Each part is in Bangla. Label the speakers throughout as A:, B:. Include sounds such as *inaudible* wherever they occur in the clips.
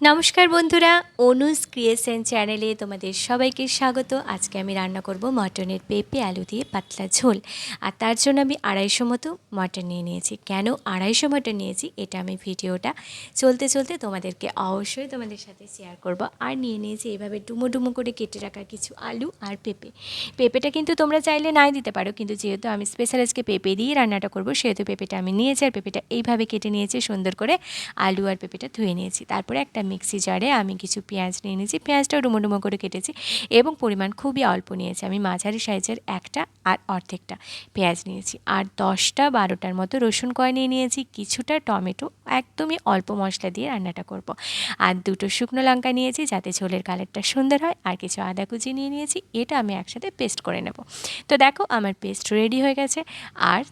A: নমস্কার বন্ধুরা, অনুজ ক্রিয়েশন চ্যানেলে তোমাদের সবাইকে স্বাগত। আজকে আমি রান্না করব মটনের পেঁপে, আলু দিয়ে পাতলা ঝোল। আর তার জন্য আমি আড়াইশো মতো মটন নিয়ে নিয়েছি। কেন আড়াইশো মটন নিয়েছি, এটা আমি ভিডিওটা চলতে চলতে তোমাদেরকে অবশ্যই তোমাদের সাথে শেয়ার করব। আর নিয়ে নিয়েছি এভাবে ডুমো ডুমো করে কেটে রাখা কিছু আলু আর পেঁপে। পেঁপেটা কিন্তু তোমরা চাইলে নাই দিতে পারো, কিন্তু যেহেতু আমি স্পেশাল আজকে পেঁপে দিয়ে রান্নাটা করব, সেহেতু পেঁপেটা আমি নিয়েছি আর পেঁপেটা এইভাবে কেটে নিয়েছি, সুন্দর করে আলু আর পেঁপেটা ধুয়ে নিয়েছি। তারপরে একটা মিক্সি জারে আমি কিছু পেঁয়াজ নিয়ে নিয়েছি। পেঁয়াজটাও ডুমো ডুমো করে কেটেছি এবং পরিমাণ খুবই অল্প নিয়েছি। আমি মাঝারি সাইজের একটা আর অর্ধেকটা পেঁয়াজ নিয়েছি। আর দশটা বারোটার মতো রসুন কয় নিয়ে নিয়েছি। কিছুটা টমেটো, একদমই অল্প মশলা দিয়ে রান্নাটা করব। আর দুটো শুকনো লঙ্কা নিয়েছি যাতে ঝোলের কালারটা সুন্দর হয়। আর কিছু আদা কুচি নিয়ে নিয়েছি। এটা আমি একসাথে পেস্ট করে নেব। তো দেখো, আমার পেস্ট রেডি হয়ে গেছে। আর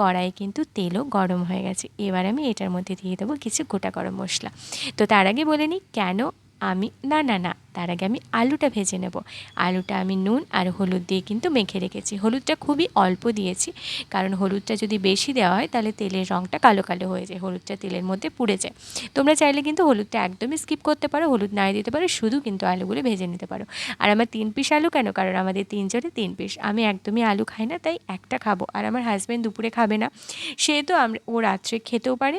A: কড়াই কিন্তু তেলও গরম হয়ে গেছে। এবার আমি এটার মধ্যে দিয়ে দেবো কিছু গোটা গরম মশলা। তো তার আগে বলে নিই, কেন আমি, না না না, তার আগে আমি আলুটা ভেজে নেব। আলুটা আমি নুন আর হলুদ দিয়ে কিন্তু মেখে রেখেছি। হলুদটা খুবই অল্প দিয়েছি, কারণ হলুদটা যদি বেশি দেওয়া হয় তাহলে তেলের রঙটা কালো কালো হয়ে যায়, হলুদটা তেলের মধ্যে পুড়ে যায়। তোমরা চাইলে কিন্তু হলুদটা একদমই স্কিপ করতে পারো, হলুদ নাই দিতে পারো, শুধু কিন্তু আলুগুলো ভেজে নিতে পারো। আর আমার তিন পিস আলু কেন? কারণ আমাদের তিনজনে তিন পিস। আমি একদমই আলু খাই না, তাই একটা খাব। আর আমার হাজব্যান্ড দুপুরে খাবে না। সেহেতু আমরা ও রাত্রে খেতেও পারে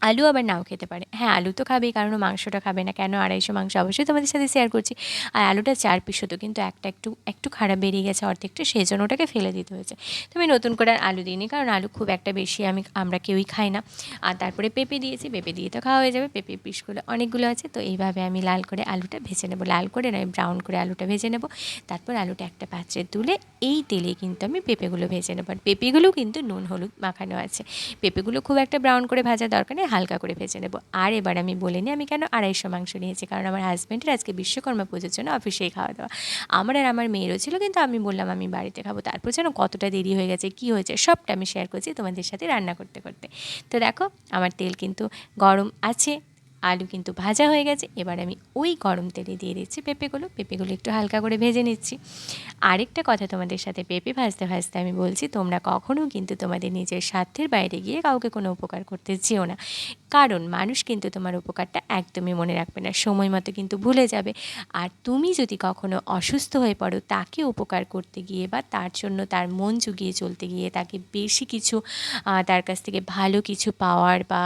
A: আলু আবার নাও খেতে পারে। হ্যাঁ আলু তো খাবেই, কারণ মাংসটা খাবে না। কেন? আড়াইশো মাংস অবশ্যই তোমাদের সাথে শেয়ার করছি। আর আলুটা চার পিস হতো, কিন্তু একটা একটু একটু খারাপ বেরিয়ে গেছে অর্ধেকটা সেই জন্য ওটাকে ফেলে দিতে হয়েছে। তো আমি নতুন করে আলু দিইনি, কারণ আলু খুব একটা বেশি আমি, আমরা কেউই খাই না। আর তারপরে পেঁপে দিয়েছি, পেঁপে দিয়ে তো খাওয়া হয়ে যাবে। পেঁপে পিসগুলো অনেকগুলো আছে, তো এইভাবে আমি লাল করে আলুটা ভেজে নেব। লাল করে নয় ব্রাউন করে আলুটা ভেজে নেব। তারপর আলুটা একটা পাত্রে তুলে এই তেলে কিন্তু আমি পেঁপেগুলো ভেজে নেব। আর পেঁপেগুলো কিন্তু নুন, হলুদ মাখানো আছে। পেঁপেগুলো খুব একটা ব্রাউন করে ভাজা দরকার নেই। হালকা করে ভেজে নেব। আর এবার আমি বলে নিই, আমি কেন আড়াইশো মাংস নিয়েছি? কারণ আমার হাজব্যান্ডের আজকে বিশ্বকর্মা পুজোর জন্য অফিসেই খাওয়া দাওয়া। আমার আর আমার মেয়েরও ছিল, কিন্তু আমি বললাম, আমি বাড়িতে খাব। তারপর যেন কতটা দেরি হয়ে গেছে, কী হয়েছে, সবটা আমি শেয়ার করছি তোমাদের সাথে রান্না করতে করতে। তো দেখো, আমার তেল কিন্তু গরম আছে। আলু কিন্তু ভাজা হয়ে গেছে। এবার আমি ওই গরম তেলে দিয়ে দিচ্ছি পেঁপেগুলো। পেঁপেগুলো একটু হালকা করে ভেজে নিচ্ছি। আরেকটা কথা তোমাদের সাথে পেঁপে ভাজতে ভাজতে আমি বলছি, তোমরা কখনো কিন্তু তোমাদের নিজের স্বার্থের বাইরে গিয়ে কাউকে কোনো উপকার করতে চেও না। কারণ মানুষ কিন্তু তোমার উপকারটা একদমই মনে রাখবে না। সময় মতো কিন্তু ভুলে যাবে। আর তুমি যদি কখনো অসুস্থ হয়ে পড়ো, তাকে উপকার করতে গিয়ে বা তার জন্য তার মন জুগিয়ে চলতে গিয়ে তাকে বেশি কিছু তার কাছ থেকে ভালো কিছু পাওয়ার বা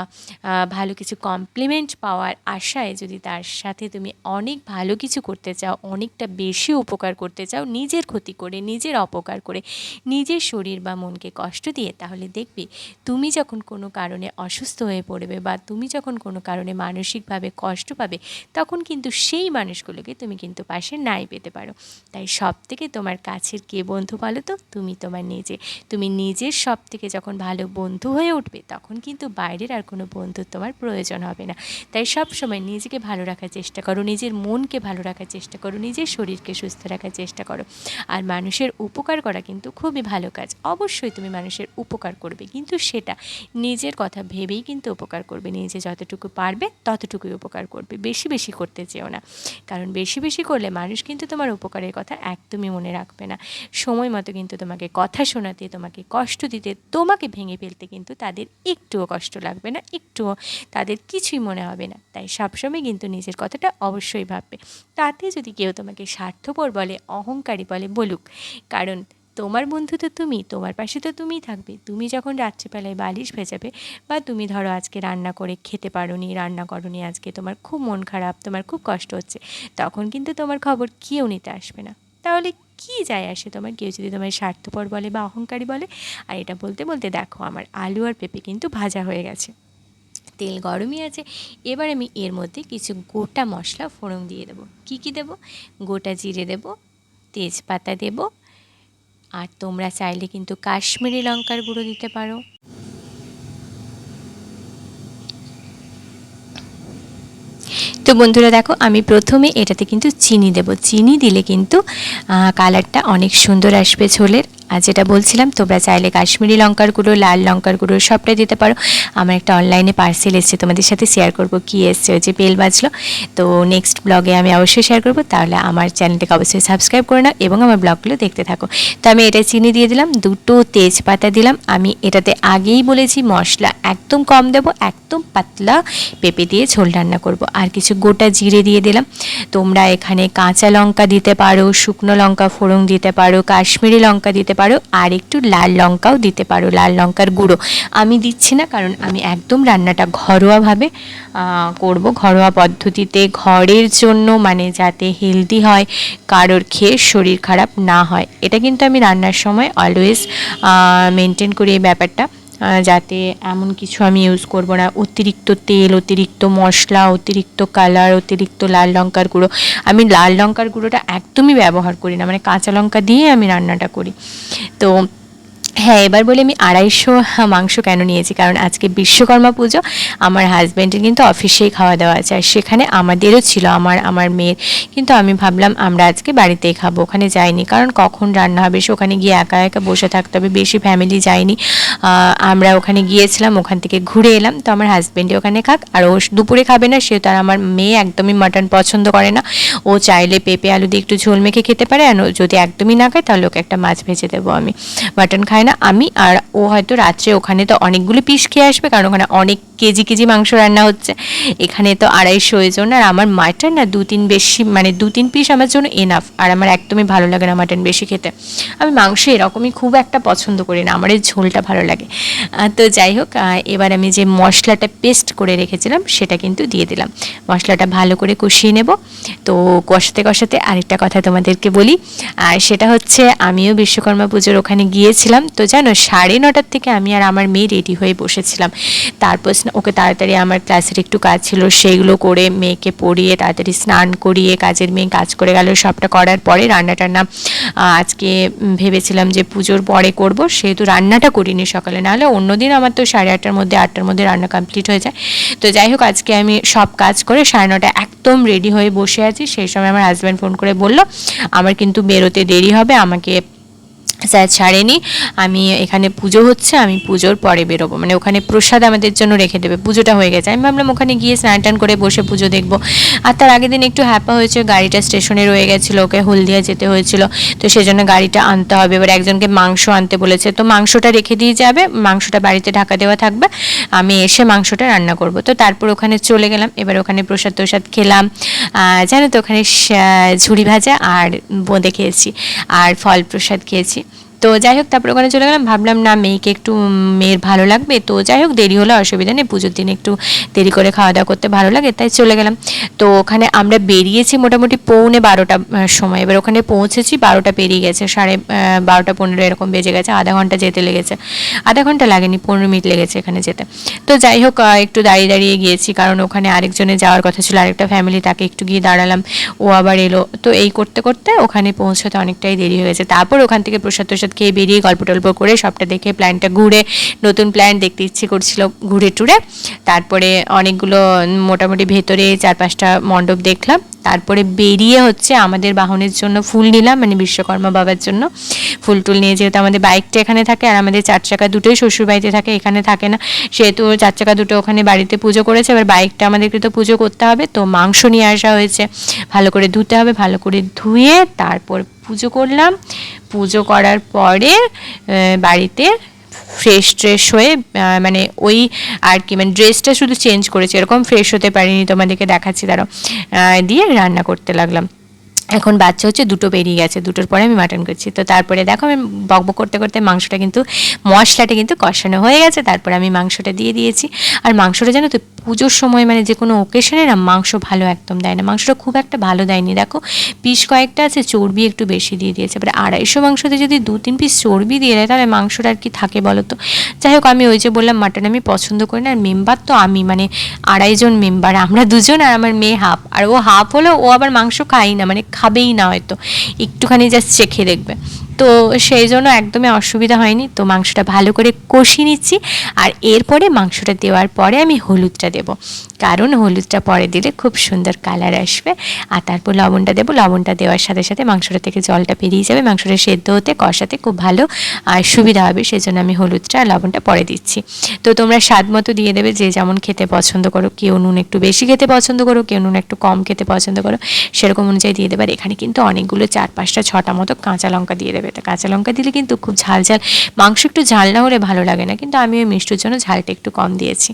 A: ভালো কিছু কমপ্লিমেন্ট পাওয়ার আশায় যদি তার সাথে তুমি অনেক ভালো কিছু করতে চাও, অনেকটা বেশি উপকার করতে চাও, নিজের ক্ষতি করে, নিজের অপকার করে, নিজের শরীর বা মনকে কষ্ট দিয়ে, তাহলে দেখবে তুমি যখন কোনো কারণে অসুস্থ হয়ে পড়বে বা তুমি যখন কোনো কারণে মানসিকভাবে কষ্ট পাবে, তখন কিন্তু সেই মানুষগুলোকে তুমি কিন্তু পাশে নাই পেতে পারো। তাই সব থেকে তোমার কাছের কে বন্ধু বলো তো? তুমি তোমার নিজে। তুমি নিজের সব থেকে যখন ভালো বন্ধু হয়ে উঠবে, তখন কিন্তু বাইরের আর কোনো বন্ধুর তোমার প্রয়োজন হবে না। তাই সব সময় নিজেকে ভালো রাখার চেষ্টা করো, নিজের মনকে ভালো রাখার চেষ্টা করো, নিজের শরীরকে সুস্থ রাখার চেষ্টা করো। আর মানুষের উপকার করা কিন্তু খুবই ভালো কাজ। অবশ্যই তুমি মানুষের উপকার করবে, কিন্তু সেটা নিজের কথা ভেবেই কিন্তু উপকার করবে। নিজে যতটুকু পারবে ততটুকুই উপকার করবে। বেশি বেশি করতে চেও না। কারণ বেশি বেশি করলে মানুষ কিন্তু তোমার উপকারের কথা একদমই মনে রাখবে না। সময় মতো কিন্তু তোমাকে কথা শোনাতে, তোমাকে কষ্ট দিতে, তোমাকে ভেঙে ফেলতে কিন্তু তাদের একটুও কষ্ট লাগবে না, একটুও তাদের কিছুই মনে হবে না। তাই সবসময় কিন্তু নিজের কথাটা অবশ্যই ভাববে। তাতে যদি কেউ তোমাকে স্বার্থপর বলে, অহংকারী বলে বলুক, কারণ তোমার বন্ধু তো তুমি, তোমার পাশে তো তুমিই থাকবে। তুমি যখন রাত্রিবেলায় বালিশ ভেজাবে বা তুমি ধরো আজকে রান্না করে খেতে পারো নি রান্না করো নি আজকে, তোমার খুব মন খারাপ, তোমার খুব কষ্ট হচ্ছে, তখন কিন্তু তোমার খবর কেউ নিতে আসবে না। তাহলে কি যায় আসে তোমার? কেউ যদি তোমার স্বার্থপর বলে বা অহংকারী বলে? আর এটা বলতে বলতে দেখো, আমার আলু আর পেঁপে কিন্তু ভাজা হয়ে গেছে। তেল গরমই আছে, এবার আমি এর মধ্যে কিছু গোটা মশলা ফোড়ন দিয়ে দেবো। কী কী দেবো? গোটা জিরে দেবো, তেজপাতা দেবো আর তোমরা চাইলে কিন্তু কাশ্মীরি লঙ্কার গুঁড়ো দিতে পারো। তো বন্ধুরা দেখো, আমি প্রথমে এটাতে কিন্তু চিনি দেব। চিনি দিলে কিন্তু কালারটা অনেক সুন্দর আসবে ঝোলের। আর যেটা বলছিলাম, তোমরা চাইলে কাশ্মীরি লঙ্কার গুঁড়ো, লাল লঙ্কার গুঁড়ো সবটাই দিতে পারো। আমার একটা অনলাইনে পার্সেল এসছে, তোমাদের সাথে শেয়ার করব কি এসছে, ওই যে বেল বাজলো। তো নেক্সট ব্লগে আমি অবশ্যই শেয়ার করব, তাহলে আমার চ্যানেলটাকে অবশ্যই সাবস্ক্রাইব করে নাও এবং আমার ব্লগগুলো দেখতে থাকো। তো আমি এটা চিনি দিয়ে দিলাম, দুটো তেজপাতা দিলাম। আমি এটাতে আগেই বলেছি, মশলা একদম কম দেবো, একদম পাতলা পেঁপে দিয়ে ঝোল রান্না করব। আর কিছু গোটা জিরে দিয়ে দিলাম। তোমরা এখানে কাঁচা লঙ্কা দিতে পারো, শুকনো লঙ্কা ফোড়ন দিতে পারো, কাশ্মীরি লঙ্কা দিতে পারো, আর একটু লাল লঙ্কাও দিতে পারো, লাল লঙ্কার গুঁড়ো। আমি দিচ্ছি না, কারণ আমি একদম রান্নাটা ঘরোয়াভাবে করব। ঘরোয়া পদ্ধতিতে ঘরের জন্য মানে যাতে হেলদি হয়, কারোর খেয়ে শরীর খারাপ না হয়। এটা কিন্তু আমি রান্নার সময় অলওয়েজ মেনটেন করি এই ব্যাপারটা। যাতে এমন কিছু আমি ইউজ করব না। অতিরিক্ত তেল, অতিরিক্ত মশলা, অতিরিক্ত কালার অতিরিক্ত লাল লঙ্কার গুঁড়ো। আমি লাল লঙ্কার গুঁড়োটা একদমই ব্যবহার করি না। মানে কাঁচা লঙ্কা দিয়ে আমি রান্নাটা করি। তো হ্যাঁ এবার বলে আমি আড়াইশো মাংস কেন নিয়েছি? কারণ আজকে বিশ্বকর্মা পুজো, আমার হাজব্যান্ডের কিন্তু অফিসেই খাওয়া দাওয়া আছে। আর সেখানে আমাদেরও ছিল, আমার আমার মেয়ের। কিন্তু আমি ভাবলাম আমরা আজকে বাড়িতেই খাব, ওখানে যাইনি। কারণ কখন রান্না হবে, সে ওখানে গিয়ে একা একা বসে থাকতে হবে, বেশি ফ্যামিলি যায়নি। আমরা ওখানে গিয়েছিলাম, ওখান থেকে ঘুরে এলাম। তো আমার হাজব্যান্ডই ওখানে খাক, আর ও দুপুরে খাবে না, সে তার আমার মেয়ে একদমই মাটন পছন্দ করে না। ও চাইলে পেঁপে আলু দিয়ে একটু ঝোল মেখে খেতে পারে, আর যদি একদমই না খায়, তাহলে ওকে একটা মাছ ভেজে দেবো আমি। মাটন খায় না। আমি আর ও হয়তো রাত্রে ওখানে তো অনেকগুলো পিস খেয়ে আসবে, কারণ ওখানে অনেক কেজি কেজি মাংস রান্না হচ্ছে। এখানে তো আড়াইশো জন, আর আমার মাটন না দু তিন বেশি মানে দু তিন পিস আমার জন্য এনাফ আর আমার একদমই ভালো লাগে না মাটন বেশি খেতে। আমি মাংস এরকমই খুব একটা পছন্দ করি না, আমার এই ঝোলটা ভালো লাগে। তো যাই হোক এবার আমি যে মশলাটা পেস্ট করে রেখেছিলাম, সেটা কিন্তু দিয়ে দিলাম। মশলাটা ভালো করে কষিয়ে নেব। তো কষাতে কষাতে আরেকটা কথা তোমাদেরকে বলি। আর সেটা হচ্ছে, আমিও বিশ্বকর্মা পুজোর ওখানে গিয়েছিলাম তো জানো, সাড়ে নটার থেকে আমি আর আমার মেয়ে রেডি হয়ে বসেছিলাম। তারপর ওকে তাড়াতাড়ি আমার ক্লাসের একটু কাজ ছিল, সেইগুলো করে মেয়েকে পড়িয়ে তাড়াতাড়ি স্নান করিয়ে কাজের মেয়ে কাজ করে গেল। সবটা করার পরে রান্না টান্না আজকে ভেবেছিলাম যে পুজোর পরে করব, সেহেতু রান্নাটা করিনি সকালে। নাহলে অন্যদিন আমার তো সাড়ে আটটার মধ্যে আটটার মধ্যে রান্না কমপ্লিট হয়ে যায়। তো যাই হোক, আজকে আমি সব কাজ করে সাড়ে নটা একদম রেডি হয়ে বসে আছি। সেই সময় আমার হাজব্যান্ড ফোন করে বলল, আমার কিন্তু বেরোতে দেরি হবে, আমাকে স্যার ছাড়েনি। আমি এখানে পুজো হচ্ছে, আমি পুজোর পরে বেরোবো। মানে ওখানে প্রসাদ আমাদের জন্য রেখে দেবে। পুজোটা হয়ে গেছে। আমি ভাবলাম ওখানে গিয়ে স্নান টান করে বসে পুজো দেখব। আর তার আগের দিন একটু হ্যাপা হয়েছে, গাড়িটা স্টেশনে রয়ে গেছিল, ওকে হলদিয়া যেতে হয়েছিল। তো সেজন্য গাড়িটা আনতে হবে। এবার একজনকে মাংস আনতে বলেছে। তো মাংসটা রেখে দিয়ে যাবে। মাংসটা বাড়িতে ঢাকা দেওয়া থাকবে। আমি এসে মাংসটা রান্না করব। তো তারপর ওখানে চলে গেলাম। এবার ওখানে প্রসাদ তোসাদ খেলাম। জানো তো ওখানে ঝুড়ি ভাজা আর বোঁদে খেয়েছি আর ফল প্রসাদ খেয়েছি। তো যাই হোক, তারপর ওখানে চলে গেলাম। ভাবলাম, না, মেয়েকে একটু মেয়ের ভালো লাগবে। তো যাই হোক, দেরি হলে, অসুবিধা নেই। পুজোর দিন একটু দেরি করে খাওয়া দাওয়া করতে ভালো লাগে, তাই চলে গেলাম। তো ওখানে আমরা বেরিয়েছি মোটামুটি পৌনে বারোটা সময়। এবার ওখানে পৌঁছেছি, বারোটা পেরিয়ে গেছে, সাড়ে বারোটা পনেরো এরকম বেজে গেছে, আধা ঘণ্টা যেতে লেগেছে। আধা ঘণ্টা লাগেনি, পনেরো মিনিট লেগেছে এখানে যেতে। তো যাই হোক একটু দাঁড়িয়ে দাঁড়িয়ে গিয়েছি, কারণ ওখানে আরেকজনের যাওয়ার কথা ছিল, আরেকটা ফ্যামিলি তাকে একটু গিয়ে দাঁড়ালাম, ও আবার এলো। তো এই করতে করতে ওখানে পৌঁছতে অনেকটাই দেরি হয়ে গেছে। তারপর ওখান থেকে প্রসাদ প্রসাদ খেয়ে বেরিয়ে গল্প টল্প করে সবটা দেখে প্ল্যানটা ঘুরে, নতুন প্ল্যান দেখতে ইচ্ছে করছিল ঘুরে টুরে। তারপরে অনেকগুলো মোটামুটি ভেতরে চার পাঁচটা মণ্ডপ দেখলাম। তারপরে বেরিয়ে হচ্ছে আমাদের বাহনের জন্য ফুল নিলাম মানে বিশ্বকর্মা বাবার জন্য। ফুল টুল নিয়ে যেহেতু আমাদের বাইকটা এখানে থাকে আর আমাদের চার চাকা দুটোই শ্বশুর বাড়িতে থাকে, এখানে থাকে না। সেহেতু চার চাকা দুটো ওখানে বাড়িতে পুজো করেছে, এবার বাইকটা আমাদেরকে তো পুজো করতে হবে। তো মাংস নিয়ে আসা হয়েছে। ভালো করে ধুতে হবে, ভালো করে ধুয়ে তারপর পুজো করলাম। পুজো করার পরে বাড়িতে ফ্রেশ ট্রেশ হয়ে মানে ওই আর কি মানে ড্রেসটা শুধু চেঞ্জ করেছি, এরকম ফ্রেশ হতে পারিনি তোমাদেরকে দেখাচ্ছি তারও দিয়ে রান্না করতে লাগলাম। এখন বাচ্চা হচ্ছে, দুটো বেরিয়ে গেছে, দুটোর পরে আমি মাটন করছি। তো তারপরে দেখো আমি বকবক করতে করতে মাংসটা কিন্তু, মশলাটা কিন্তু কষানো হয়ে গেছে, তারপরে আমি মাংসটা দিয়ে দিয়েছি। আর মাংসটা জানো তো, পুজোর সময় মানে যে কোনো ওকেশনে না মাংস ভালো একদম দেয় না। মাংসটা খুব একটা ভালো দেয়নি। দেখো পিস কয়েকটা আছে, চর্বি একটু বেশি দিয়ে দিয়েছে। এবারে আড়াইশো মাংসতে যদি দু, তিন পিস চর্বি দিয়ে দেয়, তাহলে মাংসটা আর কি থাকে বলো তো? যাই হোক, আমি ওই যে বললাম মাটন আমি পছন্দ করি না। আর মেম্বার তো আমি মানে আড়াইজন মেম্বার আমরা দুজন আর আমার মেয়ে হাফ আর ও হাফ হলেও ও আবার মাংস খাই না মানে খাবেই না হয়তো। একটুখানি জাস্ট চেখে দেখবে। তো সেই জন্য একদমই অসুবিধা হয়নি। তো মাংসটা ভালো করে কষিয়ে নিচ্ছি আর এরপরে মাংসটা দেওয়ার পরে আমি হলুদটা দেব। কারণ হলুদটা পরে দিলে খুব সুন্দর কালার আসবে। আর তারপর লবণটা দেবো। লবণটা দেওয়ার সাথে সাথে মাংসটা থেকে জলটা বেরিয়ে যাবে। মাংসটা সেদ্ধ হতে, কষাতে খুব ভালো, আর সুবিধা হবে। সেই জন্য আমি হলুদটা আর লবণটা পরে দিচ্ছি। তো তোমরা স্বাদ মতো দিয়ে দেবে। যে যেমন খেতে পছন্দ করো, কেউ নুন একটু বেশি খেতে পছন্দ করো, কেউ নুন একটু কম খেতে পছন্দ করো, সেরকম অনুযায়ী দিয়ে দেবে। আর এখানে কিন্তু অনেকগুলো চার পাঁচটা, ছটা মতো কাঁচা লঙ্কা দিয়ে দেবে। তো কাঁচা লঙ্কা দিলে কিন্তু খুব ঝাল ঝাল, মাংস একটু ঝাল না হলে ভালো লাগে না, কিন্তু আমি ওই মিষ্টির জন্য ঝালটা একটু কম দিয়েছি।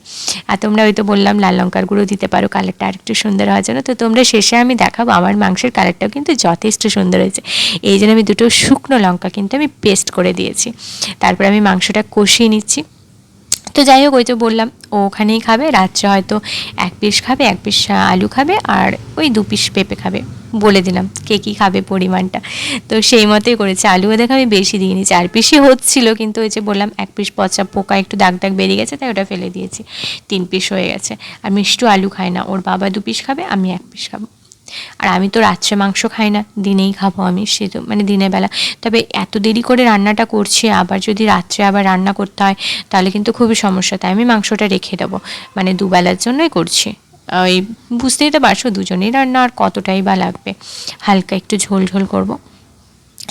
A: আর তোমরা হয়তো বললাম লাল লঙ্কার গুঁড়ো দিতে পারো, কালারটা আরেকটু সুন্দর হওয়ার জন্য। তো তোমরা শেষে আমি দেখাবো আমার মাংসের কালারটাও কিন্তু যথেষ্ট সুন্দর হয়েছে। এই জন্য আমি দুটো শুকনো লঙ্কা কিন্তু আমি পেস্ট করে দিয়েছি। তারপর আমি মাংসটা কষিয়ে নিচ্ছি। তো যাই হোক, ওই তো বললাম ও ওখানেই খাবে, রাত্রে হয়তো এক পিস খাবে, এক পিস আলু খাবে আর ওই দু পিস পেঁপে খাবে। বলে দিলাম, কে কী খাবে পরিমাণটা। তো সেই মতোই করেছে। আলু দেখে আমি বেশি দিইনি, চার পিসই হচ্ছিল, কিন্তু ওই যে বললাম, এক পিস পচা পোকা একটু দাগ দাগ বেরিয়ে গেছে, তাই ওটা ফেলে দিয়েছি। তিন পিস হয়ে গেছে। আর মিষ্টু আলু খায় না, ওর বাবা দু পিস খাবে, আমি এক পিস খাব। আর আমি তো রাত্রে মাংস খাই না, দিনেই খাব আমি, সে তো মানে দিনের বেলা। তবে এত দেরি করে রান্নাটা করছি, আবার যদি রাত্রে আবার রান্না করতে হয়, তাহলে কিন্তু খুবই সমস্যা, তাই আমি মাংসটা রেখে দেবো। মানে দুবেলার জন্যই করছি। ওই বুঝতেই তো পারছ, দুজনেই রান্না আর কতটাই বা লাগবে। হালকা একটু ঝোল ঝোল করব।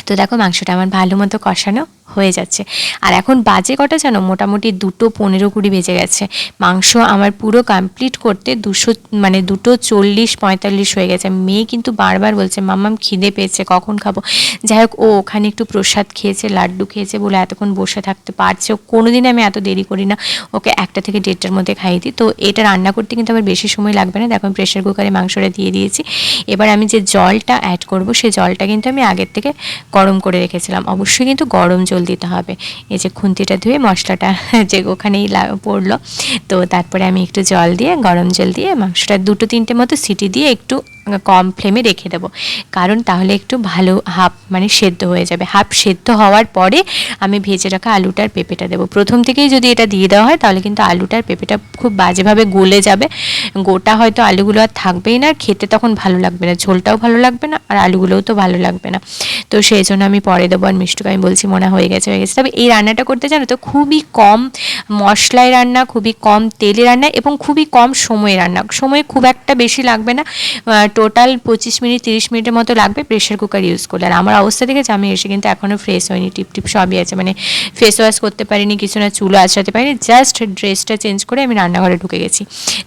A: তো দেখো মাংসটা আমার ভালো মতো কষানো। হয়ে যাচ্ছে। আর এখন বাজে কটা জানো? মোটামুটি দুটো পনেরো কুড়ি বেজে গেছে। মাংস আমার পুরো কমপ্লিট করতে দুশো মানে দুটো চল্লিশ পঁয়তাল্লিশ হয়ে গেছে। মেয়ে কিন্তু বারবার বলছে মাম্মাম খিদে পেয়েছে, কখন খাব? যাই হোক, ও ওখানে একটু প্রসাদ খেয়েছে, লাড্ডু খেয়েছে বলে এতক্ষণ বসে থাকতে পারছে। কোনো দিন আমি এত দেরি করি না। ওকে একটা থেকে দেড়টার মধ্যে খাইয়ে দিই। তো এটা রান্না করতে কিন্তু আমার বেশি সময় লাগবে না। দেখো, আমি প্রেশার কুকারে মাংসটা দিয়ে দিয়েছি। এবার আমি যে জলটা অ্যাড করব সেই জলটা কিন্তু আমি আগের থেকে গরম করে রেখেছিলাম। অবশ্যই কিন্তু গরম জল দিতে হবে। এই যে খুন্তিটা ধুয়ে মশলাটা *laughs* যে ওখানেই পড়ল। তো তারপরে আমি একটু জল দিয়ে, গরম জল দিয়ে মাংসটা দুটো তিনটে মতো সিটি দিয়ে একটু কম ফ্লেমে রেখে দেবো। কারণ তাহলে একটু ভালো হাফ মানে সেদ্ধ হয়ে যাবে। হাফ সেদ্ধ হওয়ার পরে আমি ভেজে রাখা আলুটার পেঁপেটা দেবো। প্রথম থেকেই যদি এটা দিয়ে দেওয়া হয়, তাহলে কিন্তু আলুটার পেঁপেটা খুব বাজেভাবে গলে যাবে। গোটা হয়তো আলুগুলো আর থাকবেই না আর খেতে তখন ভালো লাগবে না। ঝোলটাও ভালো লাগবে না, আর আলুগুলোও তো ভালো লাগবে না। তো সেই জন্য আমি পরে দেবো আর মিষ্টুকে আমি বলছি, মনে হয়ে গেছে হয়ে গেছে। তবে এই রান্নাটা করতে জানো তো, খুবই কম মশলায় রান্না, খুবই কম তেলে রান্না এবং খুবই কম সময়ে রান্না। সময় খুব একটা বেশি লাগবে না। টোটাল পঁচিশ মিনিট, তিরিশ মিনিটের মতো লাগবে প্রেশার কুকার ইউজ করলে। আর আমার অবস্থা দেখেছে, আমি এসে কিন্তু এখনও ফ্রেশ হয়নি, টিপ টিপ সবই আছে। মানে ফেস ওয়াশ করতে পারিনি, কিছু না চুলো আছড়াতে পারিনি জাস্ট ড্রেসটা চেঞ্জ করে আমি রান্নাঘরে ঢুকে গেছি।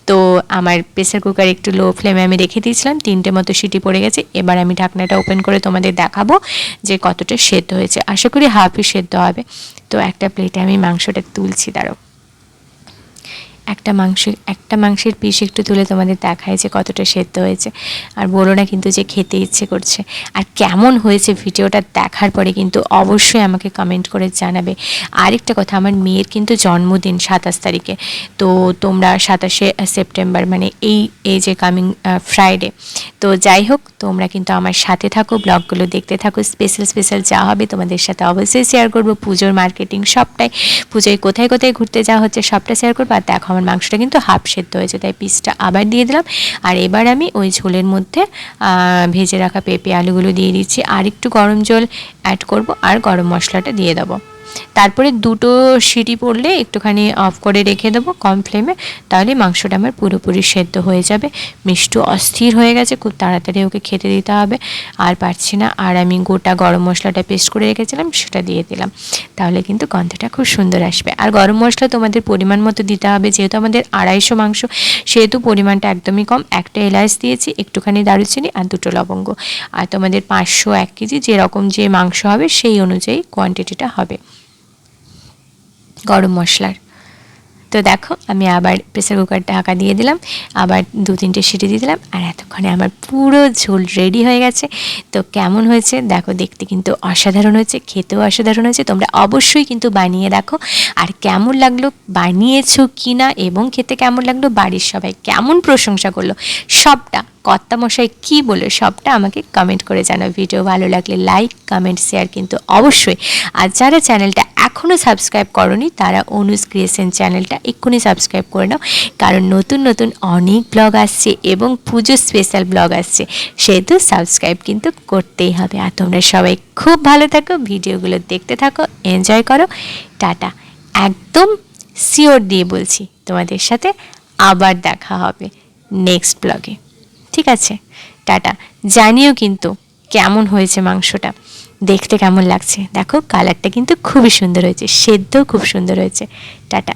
A: তো আমার প্রেশার কুকার একটু লো ফ্লেমে আমি রেখে দিয়েছিলাম, তিনটে মতো সিটি পড়ে গেছে। এবার আমি ঢাকনাটা ওপেন করে তোমাদের দেখাবো যে কতটা সেদ্ধ হয়েছে। আশা করি হাফই সেদ্ধ হবে। তো একটা প্লেটে আমি মাংসটা তুলছি দাঁড়ো একটা মাংস একটা মাংসের পিস একটু তুলে তোমাদের দেখায় যে কতটা সেদ্ধ হয়েছে। আর বলো না কিন্তু যে খেতে ইচ্ছে করছে। আর কেমন হয়েছে ভিডিওটা দেখার পরে কিন্তু অবশ্যই আমাকে কমেন্ট করে জানাবে। আরেকটা কথা, আমার মেয়ের কিন্তু জন্মদিন সাতাশ তারিখে। তো তোমরা সাতাশে সেপ্টেম্বর মানে এই এই যে কামিং ফ্রাইডে তো যাই হোক, তোমরা কিন্তু আমার সাথে থাকো, ব্লগগুলো দেখতে থাকো। স্পেশাল স্পেশাল যা হবে তোমাদের সাথে অবশ্যই শেয়ার করব। পুজোর মার্কেটিং সবটাই। পুজোয় কোথায় কোথায় ঘুরতে যাওয়া হচ্ছে সবটা শেয়ার করব। আর দেখো আমার মাংসটা কিন্তু হাফ সেদ্ধ হয়েছে, তাই পিসটা আবার দিয়ে দিলাম। আর এবার আমি ওই ঝোলের মধ্যে ভেজে রাখা পেঁপে আলুগুলো দিয়ে দিচ্ছি। আর একটু গরম জল অ্যাড করব, আর গরম মশলাটা দিয়ে দেবো। তারপরে দুটো সিটি পড়লে একটুখানি অফ করে রেখে দেবো, কম ফ্লেমে তাহলে মাংসটা আমার পুরোপুরি সেদ্ধ হয়ে যাবে। মিষ্টু অস্থির হয়ে গেছে, খুব তাড়াতাড়ি ওকে খেতে দিতে হবে। আর পারছি না, আর আমি গোটা গরম মশলাটা পেস্ট করে রেখেছিলাম, সেটা দিয়ে দিলাম। তাহলে কিন্তু গন্ধটা খুব সুন্দর আসবে। আর গরম মশলা তোমাদের পরিমাণ মতো দিতে হবে, যেহেতু আমাদের আড়াইশো মাংস, সেহেতু পরিমাণটা একদমই কম। একটা এলাচ দিয়েছি, একটুখানি দারুচিনি আর দুটো লবঙ্গ। আর তোমাদের পাঁচশো এক কেজি যেরকম যে মাংস হবে, সেই অনুযায়ী কোয়ান্টিটিটা হবে। গরম মশলার। তো দেখো, আমি আবার প্রেসার কুকার ঢাকা দিয়ে দিলাম, আবার দু তিনটে সিটি দিয়ে দিলাম, আর এতক্ষণে আমার পুরো ঝোল রেডি হয়ে গেছে। তো কেমন হয়েছে? দেখো, দেখতে কিন্তু অসাধারণ হয়েছে, খেতেও অসাধারণ হয়েছে, তোমরা অবশ্যই কিন্তু বানিয়ে দেখো। আর কেমন লাগল, বানিয়েছো কি না এবং খেতে কেমন লাগল, বাড়ির সবাই কেমন প্রশংসা করল, সবটা কর্তামশাই কী বলে সবটা আমাকে কমেন্ট করে জানাও। ভিডিও ভালো লাগলে লাইক কমেন্ট শেয়ার কিন্তু অবশ্যই। আর যারা চ্যানেলটা এখনও সাবস্ক্রাইব করনি, তারা অনুজ ক্রিয়েশন চ্যানেলটা এক্ষুনি সাবস্ক্রাইব করে নাও। কারণ নতুন নতুন অনেক ব্লগ আসছে এবং পুজো স্পেশাল ব্লগ আসছে। সেহেতু সাবস্ক্রাইব কিন্তু করতেই হবে। আর তোমরা সবাই খুব ভালো থাকো, ভিডিওগুলো দেখতে থাকো এনজয় করো। টাটা। একদম শিওর দিয়ে বলছি, তোমাদের সাথে আবার দেখা হবে নেক্সট ব্লগে ঠিক আছে, টাটা। জানিও কিন্তু কেমন হয়েছে মাংসটা। দেখতে কেমন লাগছে। দেখো কালারটা কিন্তু খুবই সুন্দর হয়েছে, সেদ্ধও খুব সুন্দর হয়েছে। টাটা।